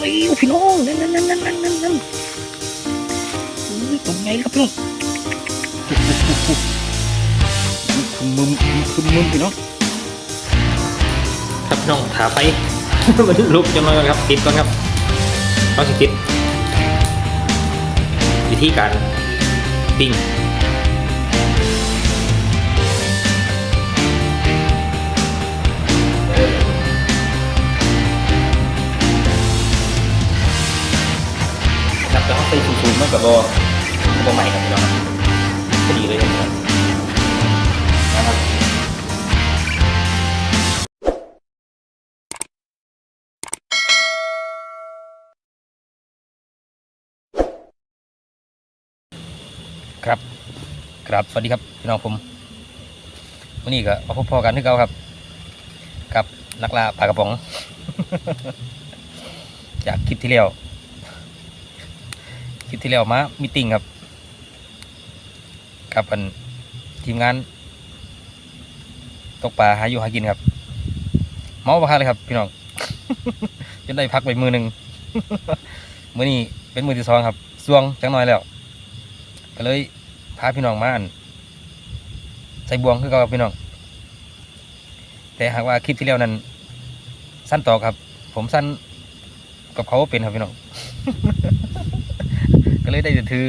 แล้วพี่น้องนั่นนั่นนั่นนั่นนั่นนั่นนั่นตรงไงครับพี่น้องคือมึมคือมึมพี่น้องครับน้องถาไปมันลุกจนเลยครับติดก่อนครับต้องสิติดวิธีการปิ้ง ส่สูงๆมากกับบอบอใหม่ครับพี่น้องพอดีเลยครับนะครับครับครับสวัสดีครับพี่น้องผมวันนี้ก็มาพบพอกันที่เก่าครับกับนักล่าปลากระป๋อง จากคลิปที่แล้ว ลิปที่แล้วมามีตติ้งครับ กับอันทีมงาน ตกปลาหาอยู่หากินครับ เมาปลาคาเลยครับ พี่น้อง จนได้พักไปมือหนึ่งมือนี้เป็นมือที่สองครับสวงจังน้อยแล้ว ก็เลยพาพี่น้องมาอันใส่บวงคือเก่าครับพี่น้อง แต่หากว่าคลิปที่แล้วนั้น สั้นต่อครับ ผมสั้นกับเขาเป็นครับพี่น้อง ก็เลยได้จะถือ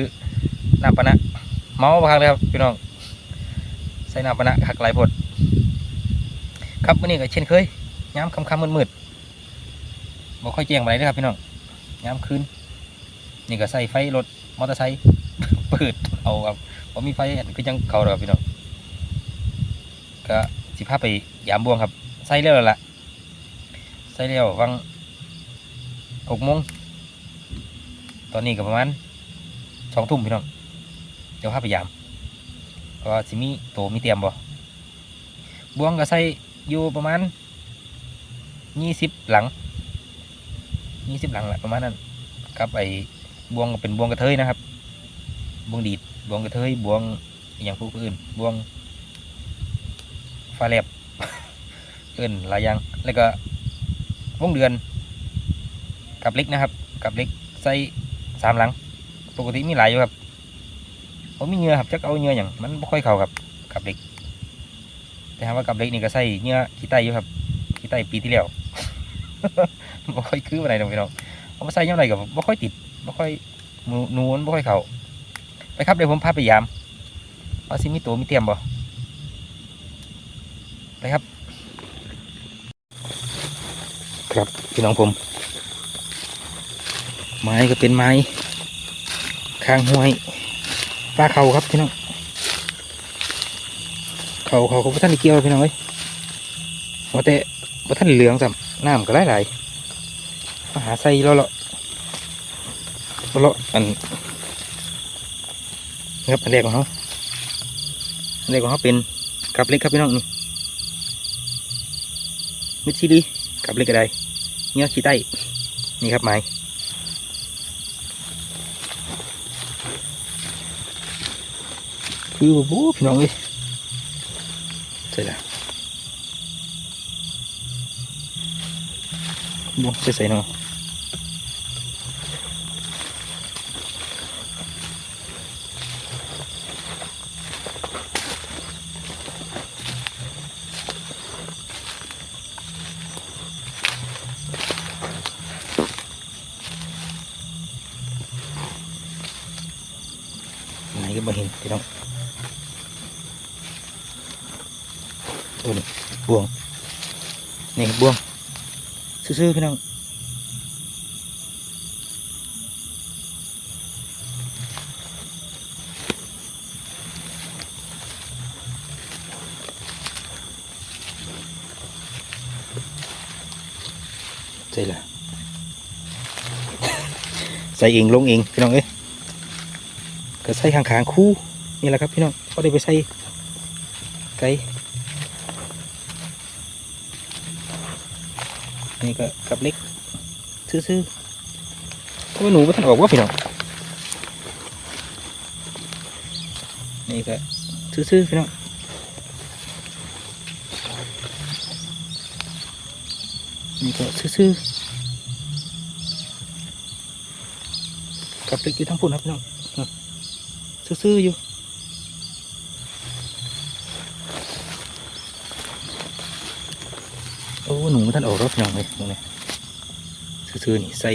น้ำปะนะเมาปะครับเลยครับพี่น้องใส่น้ำปะนะหักหลายพดครับวันนี้ก็เช่นเคยย้ำคำคำมืดๆบอกค่อยแจ้งไปเลยครับพี่น้องย้ำคืนนี่ก็ใส่ไฟรถมอเตอร์ไซค์เปิดเอาครับผมมีไฟอันคือจังเขาเลยครับพี่น้องก็สิพาพไปยามบวงครับใส่เร็วแล้วล่ะใส่เร็ววังหกโมงตอนนี้ก็ประมาณ สองทุ่มพี่น้อง เดี๋ยวพาไปยามเพราะว่าสิมีโตมีเตรียมบ่บวงก็ใส่อยู่ประมาณยี่สิบหลังยี่สิบหลังแหละประมาณนั้นครับไอ้บวงก็เป็นบวงกระเทยนะครับ บวงดีดบวงกระเทยบวงอย่างผู้อื่นบวงฟาแลบอื่นหลายอย่างแล้วก็วงเดือนกับเล็กนะครับ กับเล็กใส่สามหลัง ปกติมีหลายอยู่ครับผมมีเหงื่อครับจักเอาเหงื่ออย่างมันไม่ค่อยเข้ากับกับเล็ก แต่ถามว่ากับเล็กนี่ก็ใส่เหงื่อขี้ไตอยู่ครับขี้ไตปีที่แล้วไม่ค่อยคืออะไรนะพี่น้องเอามาใส่ยังไงกับไม่ค่อยติดไม่ค่อยนูนูนไม่ค่อยเข้าไปครับเดี๋ยวผมพาไปยามว่าสิมีตัวมีเตรียมบ่ไปครับ ครับพี่น้องผม ไม้ก็เป็นไม้ ข้างห้วยปลาเขาครับพี่น้องเขาเขาเขาพระท่านเกี่ยวพี่น้องเอ้ยว่าแต่พระท่านเหลืองสัมน้ำก็ไหลไหลมาหาใส่เลาะเลาะเลาะอันนะครับอันแรกของเขาอันแรกของเขาเป็นกับเล็กครับพี่น้องนี่มิดซีดีกับเล็กกระไดเนื้อขี้ใต้นี่ครับไม้ คือบูบูพี่น้องเอ้ยใช่ละบูใส่ใส่เนาะ ไหนก็บ่เห็นพี่น้องโอ้นี่บวง นี่บวง ซื่อๆพี่น้องใส่ละใส่เองลงเองพี่น้องเอ้ยก็ใส่ข้างๆคู่นี่แหละครับพี่น้องก็ได้ไปใส่ไก่ นี่ก็กับเล็กซื่อๆว่าหนูไม่ทันออกว่าพี่น้องนี่ก็ซื่อๆพี่น้องนี่ก็ซื่อๆกับเล็กอยู่ทั้งพุ่นครับพี่น้องอืมซื่อๆอยู่โอ้ หนูท่านออกรถพี่น้องเลยตรงนี้ซื่อๆนี่ใส่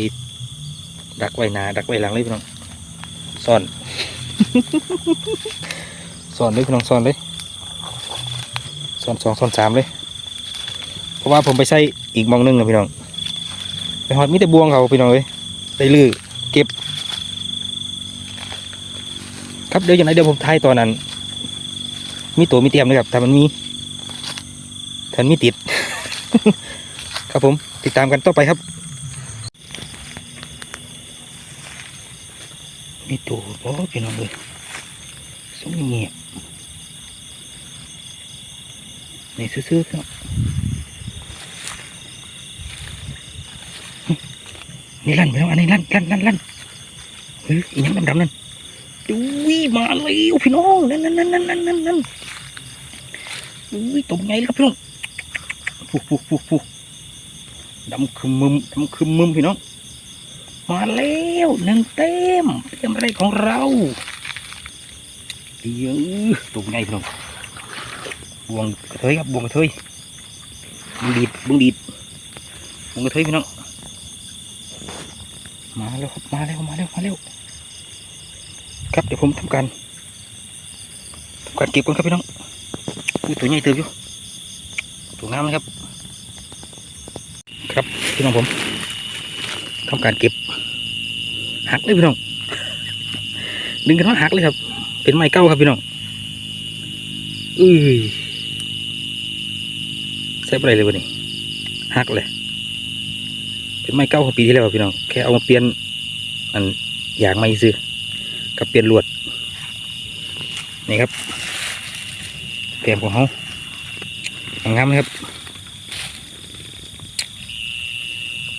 ดักไว้นาดักไว้หลังเลยพี่น้องซ่อนซ่อนเลยพี่น้องซ่อนเลยซ่อนสองซ่อนสามเลย เพราะว่าผมไปใส่อีกมองหนึงนะพี่น้องไปหอดมีแต่บวงเขาพี่น้องเลยไปลือเก็บ ครับเดี๋ยวอย่างไรเดี๋ยวผมทายตอนนั้น มีตัวมีเตรียมนะครับถ้ามันมีถ้ามันมีติด ครับผมติดตามกันต่อไปครับมีตัวโอ้พี่น้องเลยสมเงียบนี่ซื่อๆครับนี่ลั่นไปแล้วอันนี้ลั่นลั่นลั่นลั่นเฮ้ยอีหยังดำๆนั่นอุ้ยมาแล้วพี่น้องนั่นนั่นนั่นนั่นนั่นนั่นนั่นอุ้ยตัวไงครับพี่น้อง ฟูฟูฟูฟูดำคึมมึมดำคึมมึมพี่น้อง มาแล้วหนึ่งเต็มเต็มอะไรของเราเดี๋ยอะตัวไงพี่น้องบวงกระเทยครับบวงกระเทยบุงดีดบุงดีดบวงกระเทยพี่น้อง มาแล้วครับมาแล้วมาแล้วมาแล้วครับเดี๋ยวผมทำการทำการเก็บก่อนครับพี่น้องตัวใหญ่เติบอยู่ตัวงามเลยครับ ครับพี่น้องผมทำการเก็บหักเลยพี่น้อง ดึงกันว่าหักเลยครับ เป็นไม้เก้าครับพี่น้องเอ้ยใส่ไปเลยวันนี้หักเลย เป็นไม้เก้าของปีที่แล้วพี่น้องแค่เอามาเปลี่ยนอันอย่างไม่ซื้อกับเปลี่ยนลวดนี่ครับเตรียมของเขางามๆเลยครับ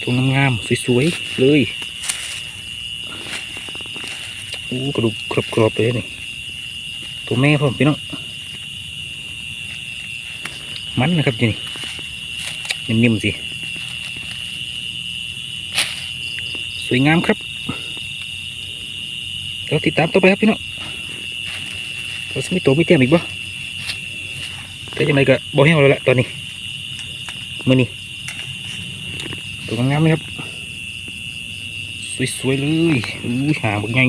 ตรงงามๆสวยๆเลยโอ้กระดูกกรอบๆเลยนี่ตัวแม่พ่อมพี่น้องมันนะครับจีนี่นิ่มๆสิสวยงามครับเราติดตามต่อไปครับพี่น้องเราจะมีตัวมีเตี้ยมอีกบ่แต่ยังไงก็บ่แห้งแล้วละตอนนี้มือนี้ ตัวงามๆเลยครับสวยๆเลยอู้หาบักใหญ่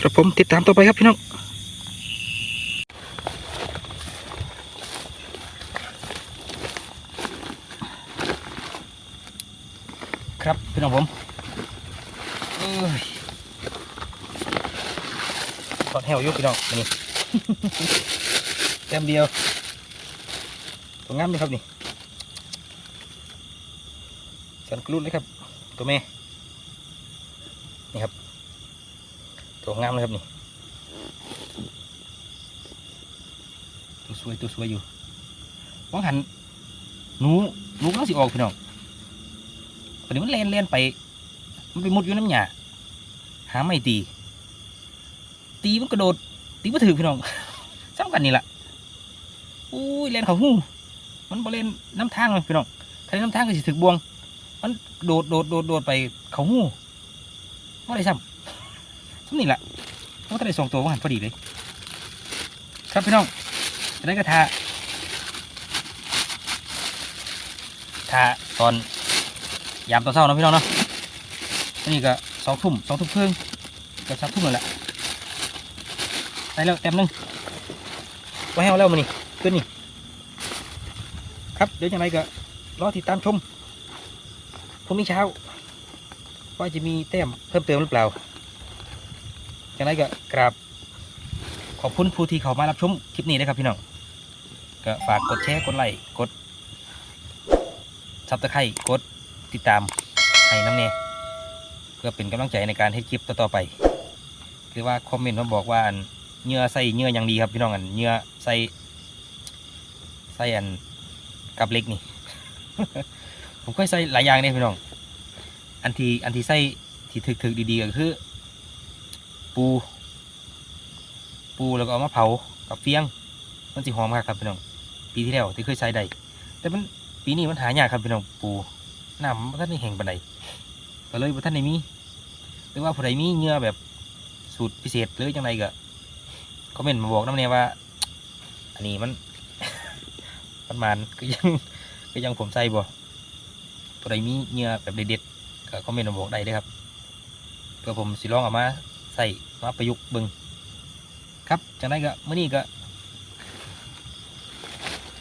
ครับผมติดตามต่อไปครับพี่น้องครับพี่น้องผมเอ้ยทอดแหวอยุพี่น้องอันนี่แต้มเดียว ตัวงามเลยครับนี่สันกรุดเลยครับ ตัวแม่ นี่ครับ ตัวงามเลยครับนี่ ตัวสวยตัวสวยอยู่ว่างหันหนูหนูก็สิออกพี่น้องตอนนี้มันเล่นเล่นไป มันไปมุดอยู่น้ำหยาหาไม่ตี ตีมันกระโดด ตีมาถือพี่น้องซ้ำกันนี่แหละอุ้ยเล่นเขาหู มันบ่เล่นน้ำทางเลยพี่น้องถ้าเลนน้ำทางก็สิถึกบวง มันโดดโดดโดดโดดไปเขาหูว่าได้ซ้ำซ้ำนี่แหละมันก็ได้สองตัวว่าหันพอดีเลย ครับพี่น้องจะได้กระทาทาตอนยามตอนเช้านะพี่น้องเนาะนนี้ก็สองทุ่มสองทุ่มครึ่งก็สามทุ่มนั่นแหละได้แล้วเต็มหนึงไว้ให้เอาแล้วมานี่ขึ้นนี่ ครับเดี๋ยวยังไงก็รอติดตามชมพรุ่งนี้เช้า ว่าจะมีแต้มเพิ่มเติมหรือเปล่าจากนั้นก็กราบขอบคุณผู้ที่เขามารับชมคลิปนี้นะครับพี่น้องก็ฝากกดแชร์กดไลค์กดซับสไครต์กดติดตามให้น้ำเนเพื่อเป็นกำลังใจในการให้คลิปต่อๆไป หรือว่าคอมเมนต์มาบอกว่าอันเนื้อใส่เนื้ออย่างดีครับพี่น้องอันเนื้อใส่ใส่อัน กับเล็กนี่ ผมก็ใส่หลายอย่างเนี่ยพี่น้อง อันที่อันที่ใส่ที่ถึกๆดีๆก็คือ ปู ปูแล้วก็เอามาเผากับเฟียง มันสิหอมมากครับพี่น้อง ปีที่แล้วที่เคยใช้ได้แต่มันปีนี้มันหายากครับพี่น้องปูน้ำท่านได้แห้งปานใดก็เลยท่านได้มีหรือว่าผู้ใดมีเงื่อแบบสูตรพิเศษหรือจังไดก็คอมเมนต์มาบอกน้ำเนี่ยว่า อันนี้มัน ประมาณก็ยังก็ยังผมใส่บ่ผู้ใดมีเหงื่อแบบเด็ดๆก็คอมเมนต์มาบอกได้เลยครับเพื่อผมสิลองเอามาใส่มาประยุกต์บิ่งครับจังไดก็มื้อนี้ก็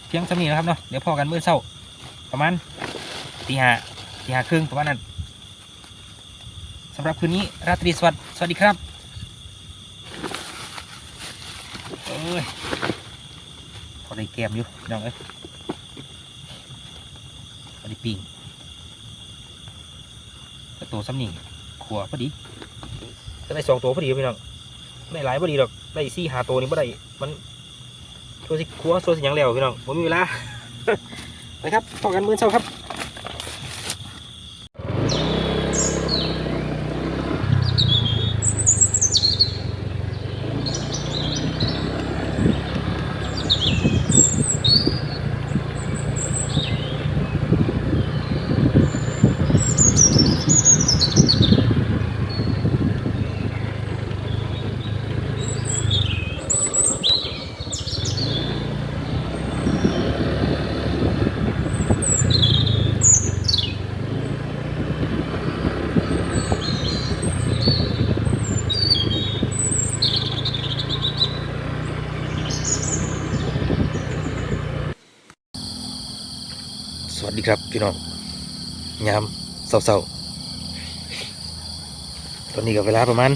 เพียงเท่านี้นะครับเนาะเดี๋ยวพอกันมื้อเช้าประมาณตีห้าตีห้าครึ่งประมาณนั้นสำหรับคืนนี้ราตรีสวัสดิ์สวัสดีครับเอ้ย ได้แกมอยู่พี่น้องเอ้ยพอได้ปิงกระตัวซ้ำนี่ขัวพอดีก็ได้สองตัวพอดีครับพี่น้องได้หลายพอดีดอกได้สี่หาตัวนี่บ่ได้มันตัวสิขัวตัวสิยังแล้วพี่น้องผมมีเวลาไปครับต่อกันมื้อเช้าครับ สวัสดีครับพี่น้องยาม เศร้าๆตอนนี้ก็เวลาประมาณ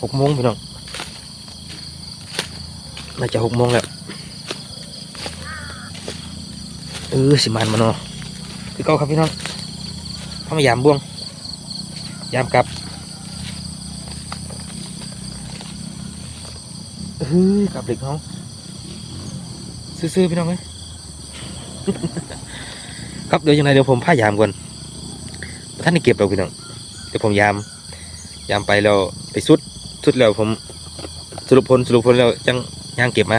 หกโมงพี่น้องน่าจะหกโมงแล้วเออสิมันมาเนาะคือเก่าครับพี่น้องเข้ามายามบ่วง ยามกลับเออกลับเด็กน้องซื้อๆพี่น้องเอ้ย ครับเดี๋ยวยังไงเดี๋ยวผมผ้ายามก่อนท่านได้เก็บเราพี่น้องเดี๋ยวผมยาม ยามไปแล้วไปสุดสุดแล้วผมสรุปผลสรุปผลแล้วจังย่างเก็บมา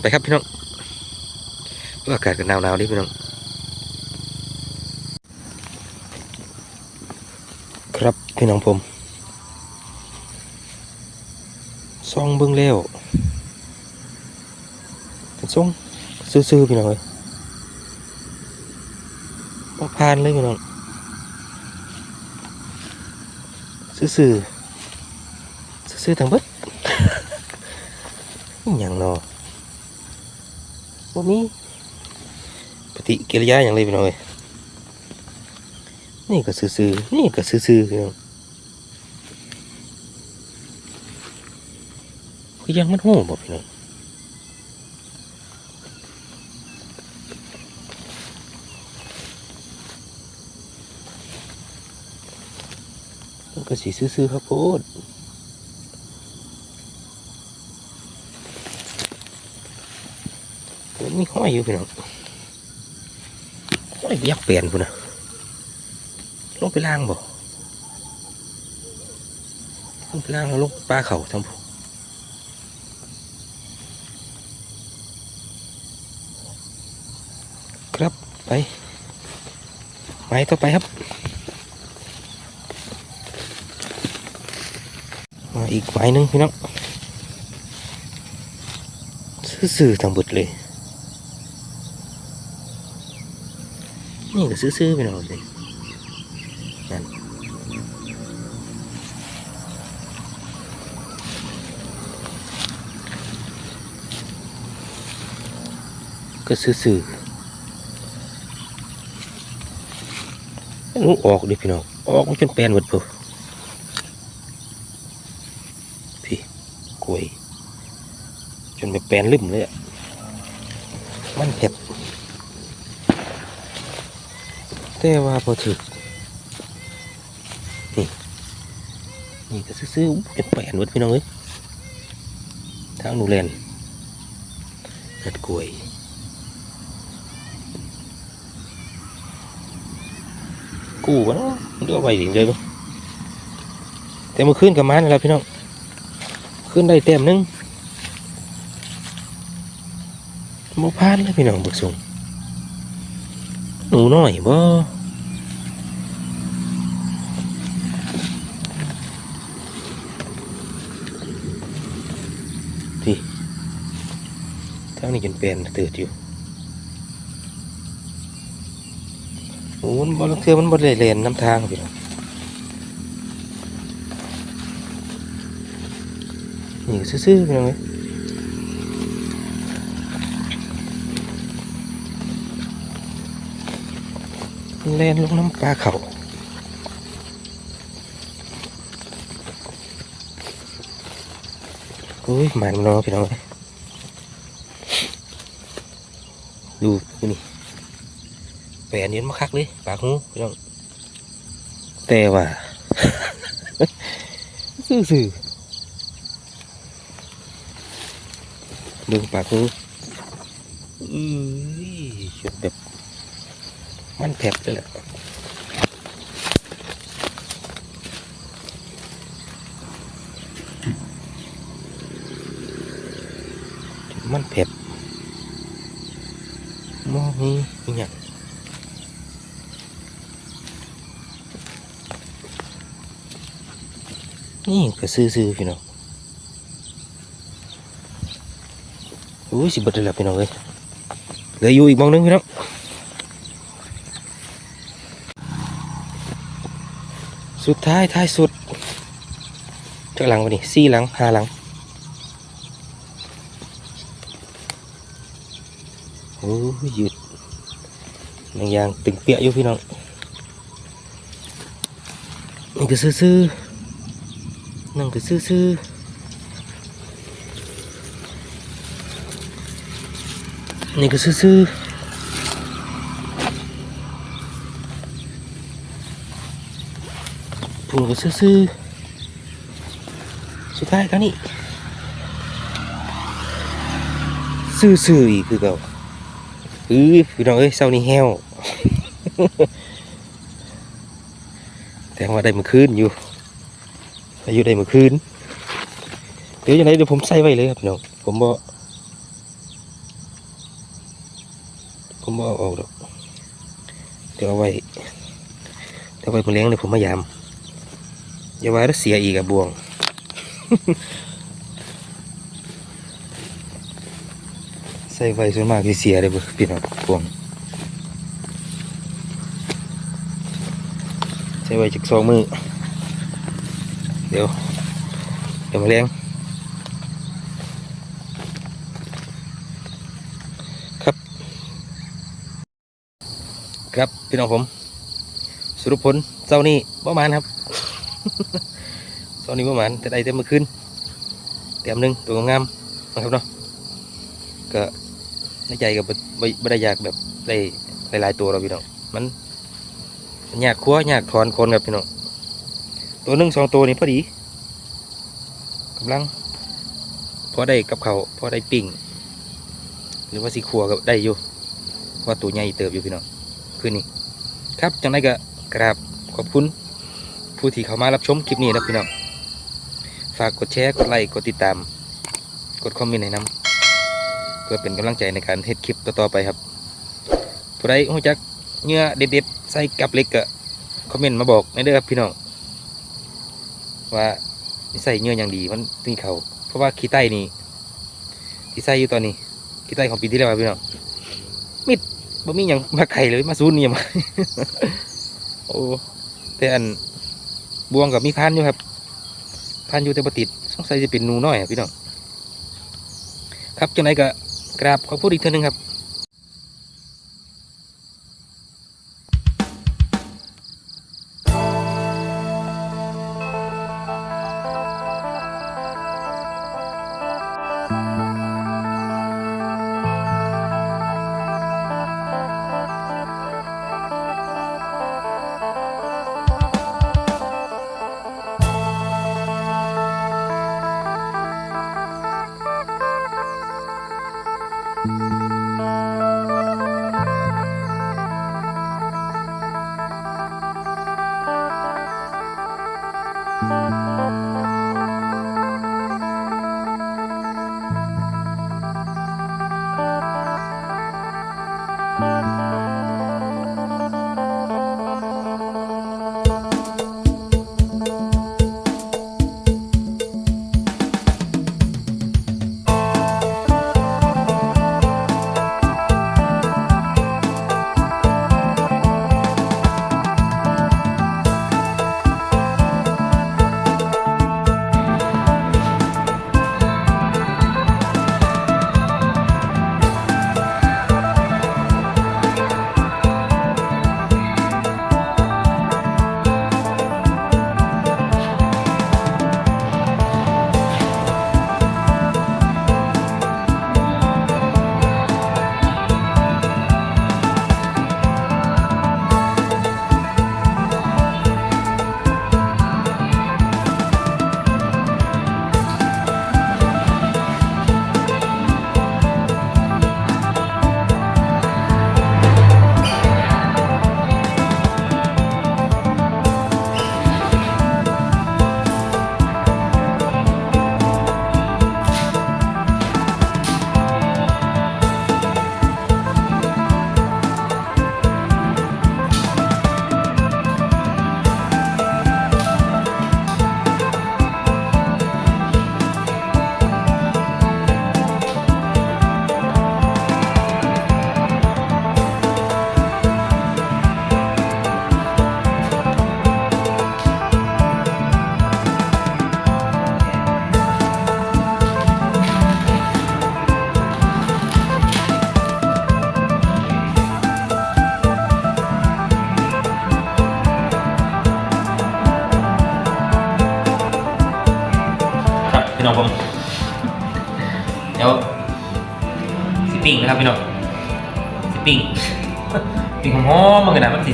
ไปครับพี่น้องอากาศก็หนาวๆดิพี่น้องครับพี่น้องผมซองเบิ้องแล้วเป็นส่งซื่อๆพี่น้องเลย มาพานเลยพี่น้องซื่อๆซื่อๆทั้งเบิดอย่างเนอบ่มีปฏิกิริยาอย่างไรพี่น้องเลยนี่ก็ซื่อๆนี่ก็ซื่อๆพี่น้องคือยังมันโหบ่พี่น้อง มัน ก็สีซื้อๆครับโพดมันมีห้อยอยู่พี่น้องห้อยยักเปลี่ยนพุ่นนะลงไปล่างบ่ลงไปล่างแล้วลงปลาเขาทั้งพวกครับไปไม้ต่อไปครับ มา อีกไม้นึงพี่น้องซื่อๆทั้งหมดเลย นี่ก็ซื่อๆพี่น้องเลยนั่นก็ซื่อๆลูกออกดิพี่น้องออกมาจนแปลนหมดปุ๊พี่กล้วยจนไป แปลนลืมเลยอะมันเผ็ดแต่ว่าพอถึกนี่นี่ก็ซื้อๆอุ๊ยจนแปลนหมดพี่น้องเอ้ยทางหนูแลนเห็ดกล้วยกู้วะเนาะเลือกไว้ดิเลยบ่แต่เมื่อคืนกับมันแล้วพี่น้องขึ้นได้เต็มหนึง โมพลาดเลยพี่น้องบึกสูงหนูน้อยบ่พี่ทางนี้จนเป็นเตือดอยู่โอ้มันบ่ลังเทือมันบ่ได้เลนน้ำทางพี่น้องนี่ซื่อๆพี่น้องเอ้ เล่นลงน้ำปลาเขาโอ้ยหมันรองพี่น้องเอ้ยดูนี่แปนเย็นมาคักเลยปากหูพี่น้องแต่ว่าซื่อๆดึงปากหูอื้อชุดแบบ มัน แผลบเลยแหละมันแผลบมองนี่อหย่างนี่ก็ซื้อๆพี่น้องอุ้ยสิบดเลยพี่น้องเอ้ยเหลืออยู่อีกมองนึงพี่น้อง สุดท้ายท้ายสุดจากหลังวะนี่สี่หลังห้าหลังโอ้ยหยุดบางอย่างตึงเปียอยู่พี่น้องนี่ก็ซื่อๆนั่งก็ซื่อๆนี่ก็ซื่อๆูก็ซื่อๆสุดท้ายก็นี่ซื่อๆอีกคือเก่าเอ้ยพี่น้องเอ้ยเศร้านี่แห้ว แต่ว่าได้มื่อคืนอยู่อายุได้มื่อคืนเดี๋ยวยังไงเดี๋ยวผมใส่ไว้เลยครับพี่น้องผมบ่ผมบ่เอาออกดอกเดี๋ยวเอาไว้เดี๋ยวไว้ผมเลี้ยงเดี๋ยผมมายาม อย่าว่าแล้วเสียอีกอะบวง ใส่ไฟส่วนมากที่เสียเลยบ่พี่น้องบวง ใส่ไว้จักสองมือ เดี๋ยว เดี๋ยวมาเลี้ยงครับ ครับพี่น้องผม สรุปผลเจ้านี้ประมาณครับ ตอนนี้ประมาณแต่ได้แต่เมื่อคืนเต็มหนึ่งตัวงามๆนะครับเนาะก็ในใจก็บ่บ่ได้อยากแบบได้หลายๆตัวเราพี่น้องมันอยากคั้วอยากถอนคนกับพี่น้องตัวหนึ่งสองตัวนี่พอดีกำลังพอได้กับเขาพอได้ปิ่งหรือว่าสีขัวก็ได้อยู่เพราะว่าตัวใหญ่เติบอยู่พี่น้องคืนนี้ครับจังไรก็กราบขอบคุณ ผู้ที่เข้ามารับชมคลิปนี้นะพี่น้องฝากกดแชร์กดไลค์กดติดตาม กดคอมเมนต์ให้นำเพื่อเป็นกำลังใจในการเฮ็ดคลิปต่อๆไปครับผู้ใดรู้จักเนื้อเด็ดๆใส่กับเล็กก็คอมเมนต์มาบอกในเด้อครับพี่น้องว่าใส่เนื้ออย่างดีมันตีเขาเพราะว่าขี้ไต้นี่ที่ใส่อยู่ตอนนี้ขี้ไต้ของปีที่แล้วพี่น้องมิดบ่มีอย่างมาไข่เลยมาซูนนี่มาโอ้แต่อัน บวงกับมีพันอยู่ครับพันอยู่แต่ปติดสงสัยจะเป็นนูน้อยอะพี่น้องครับจังไหนก็กราบขอพูดอีกเท่านึงครับ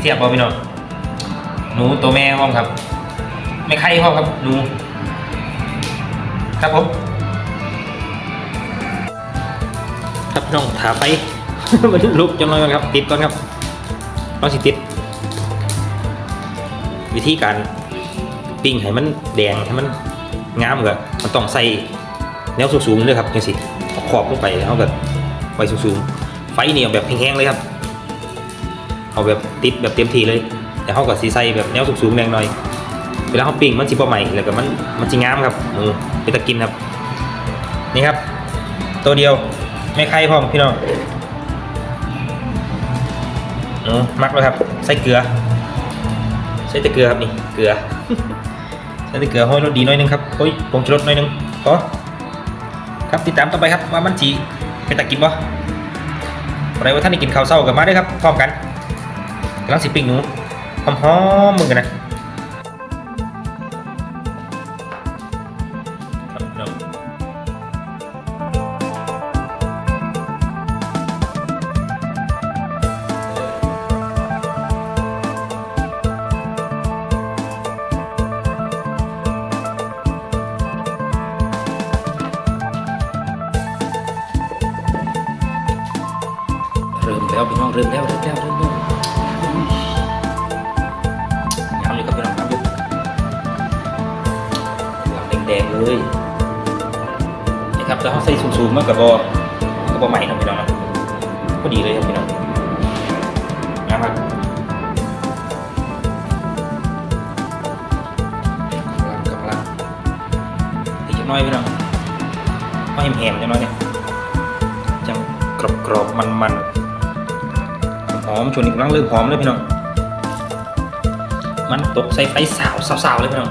สีเสียบบ่พี่น้องหนูตัวแม่ห้องครับ ไม่ไข่ห้องครับหนู ครับผมครับน้องถาไปมันลุกจนน้อยก่อนครับ ติดก่อนครับต้องสิติด วิธีการปิ้งให้มันแดงให้มันงามก็มันต้องใส่แนวสูงๆด้วยครับจังสิขอบลงไปแล้วก็ไฟสูงๆไฟนี่เอาแบบแห้งๆเลยครับ เอาแบบติดแบบเต็มทีเลยแต่เขาก็สีใสแบบแนวสูงๆแรงหน่อยเวลาเขาปิ้งมันสิบ่ใหม่แล้วก็มันมันสิงามครับหมูเป็นตะกินครับ นี่ครับ ตัวเดียวไม่ไข่พร้อมพี่น้องมักเลยครับใส่เกลือ ใส่แต่เกลือครับนี่เกลือใส่แต่เกลือห้อยรสดีหน้อยนึงครับโอ้ยผงชูรสหน้อยนึงพอครับติดตามต่อไปครับว่ามันจีเป็นตะกินบ่อะไรว่าท่านได้กินข้าวเศร้ากับมาด้วยครับพร้อมกัน กำลังสิปิ้งหนูหอมๆมึงกันนะ น้อยพี่น้องไม่แหมๆจังน้อยเนี่ยจังกรอบๆมันๆหอมชวนอีกครั้งเริ่มหอมเลยพี่น้องมันตกใส่ไฟสาวสาวๆเลยพี่น้อง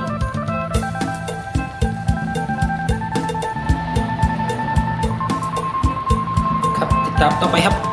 ครับติดตามต่อไปครับ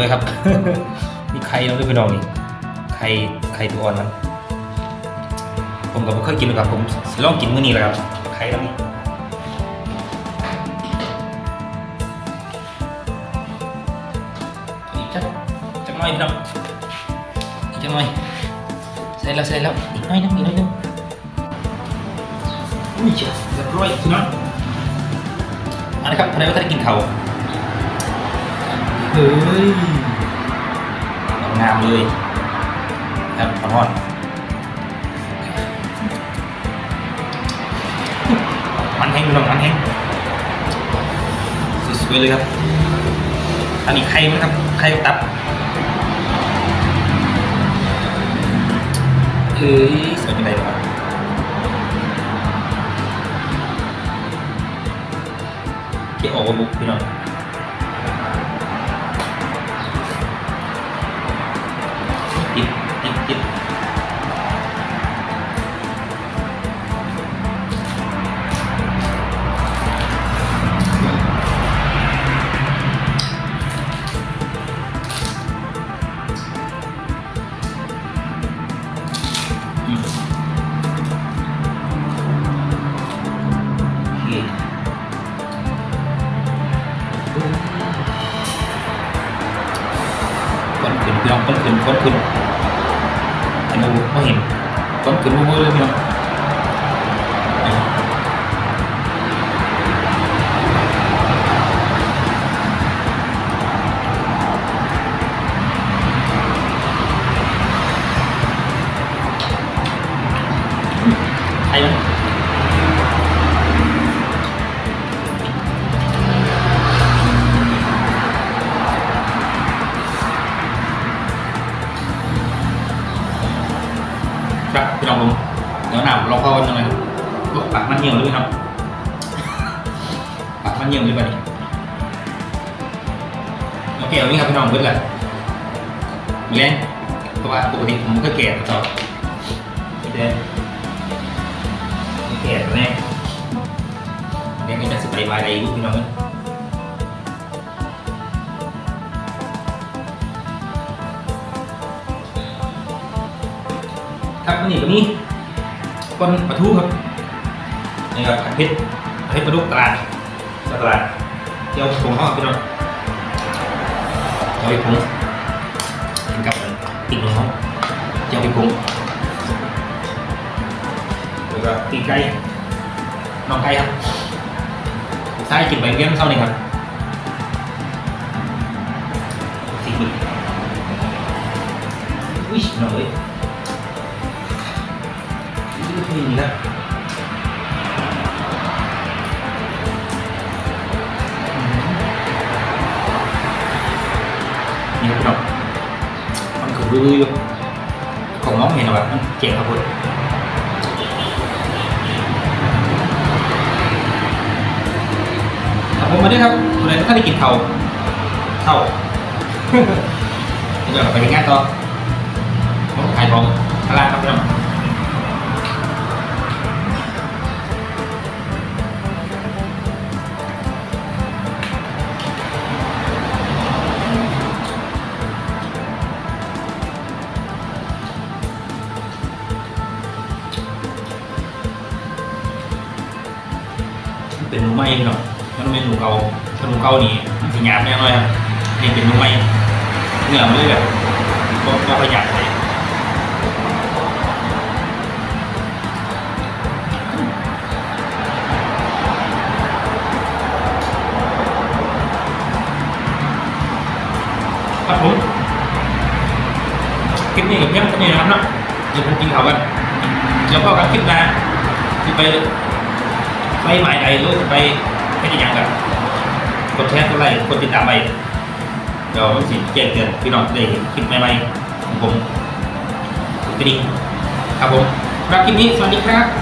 ด้วยครับ มีไข่แล้วด้วยพี่น้องนี่ไข่ไข่ตัวอ่อนมันผมก็ไม่เคยกินเลยครับ ผมลองกินมื้อนี้แหละครับไข่แล้วนี่จักจักน่อยพี่น้องจักน่อยใส่แล้วใส่แล้วอีกน่อยนึงอีกน่อยนึงอุ้ยเจ้าเรียบร้อยพี่น้องอันนี้ครับทนายว่านกินเขาเฮ้ย งามเลยครับขอโทษมันแห้งพี่น้องมันแห้งสวยๆเลยครับ อันนี้ไข่ไหมครับไข่ตับเอ้ยสวยจังเลยครับเกี่ออกมาบุกพี่น้อง เหี่ยวเลยป่ะนี่โอเคเอานี้ครับพี่น้องเบิดเลยแรงเพราะว่าปกติผมก็แก่ต่อนี่เด้นี่แก่ตัวแน่เดี๋ยวนี้จะสไปวายอะไรอีกพี่น้องครับวันนี้ก็มีคนปลาทูครับนี่ครับผัดเผ็ดผัดเผ็ดปลาดุกตลาด ตลาดเดี๋ยวผมเข้าพี่น้องเอาไปปรุงกินกับติ่งของเขาเดี๋ยวเอาไปปรุงแล้วก็ปีไก่น้องไก่ครับใส่กินใบเบี้ยมเท่านี้ครับสี่หมื่นอุ้ยหน่อยนี่นี่ครับ นี่ครับพี่น้องมันคือรู้อยู่ของน้องเห็นแบบมันเจ๋งครับคุณครับผมมาด้วยครับวันนี้ท่านได้กินเท่าเท่าเดี๋ยวเราไปงานต่อผมขายของตลาดครับพี่น้อง หนูไหม้พี่น้องมันเป็นหนูเกาถ้าหนูเกานี่มันสิหยาบแน่นอนครับนี่เป็นหนูไหม้เนื้อมันเลยแบบก็ก็ประหยัดเลยครับผมคลิปนี้กับเพื่อนก็นี่นะครับเนาะเดี๋ยวผมกินข้าวกันเดี๋ยวพ่อกันคลิปหนะที่ไป ไปหมายใดหรือไปไม่ได้ยังกันกดแชร์กดไลค์กดติดตามไปเดี๋ยวมันสิแจ้งเตือนพี่น้องได้เห็นคลิปใหม่ๆของผมกระดิ่งครับผมรับคลิปนี้สวัสดีครับ